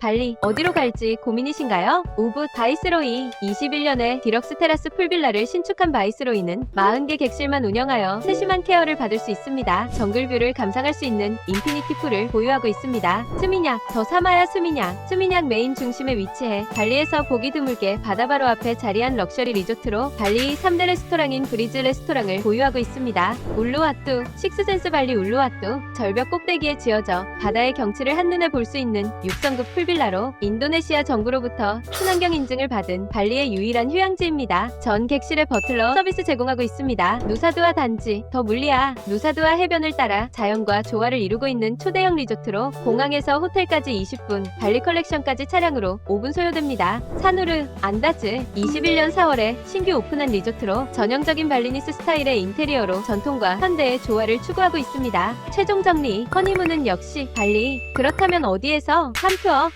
발리 어디로 갈지 고민이신가요? 우붓 바이스로이 21년에 디럭스 테라스 풀빌라를 신축한 바이스로이는 40개 객실만 운영하여 세심한 케어를 받을 수 있습니다. 정글뷰를 감상할 수 있는 인피니티 풀을 보유하고 있습니다. 스미냑 더 사마야 스미냑 스미냑 메인 중심에 위치해 발리에서 보기 드물게 바다 바로 앞에 자리한 럭셔리 리조트로 발리 3대 레스토랑인 브리즈 레스토랑을 보유하고 있습니다. 울루와뚜 식스센스 발리 울루와뚜 절벽 꼭대기에 지어져 바다의 경치를 한눈에 볼 수 있는 6성급 풀 빌라로 인도네시아 정부로부터 친환경 인증을 받은 발리의 유일한 휴양지입니다. 전 객실의 버틀러 서비스 제공하고 있습니다. 누사두아 단지 더 물리아 누사두아 해변을 따라 자연과 조화를 이루고 있는 초대형 리조트로 공항에서 호텔까지 20분 발리 컬렉션까지 차량으로 5분 소요됩니다. 사누르 안다즈 21년 4월에 신규 오픈한 리조트로 전형적인 발리니스 스타일의 인테리어로 전통과 현대의 조화를 추구하고 있습니다. 최종 정리 허니문은 역시 발리 그렇다면 어디에서 한표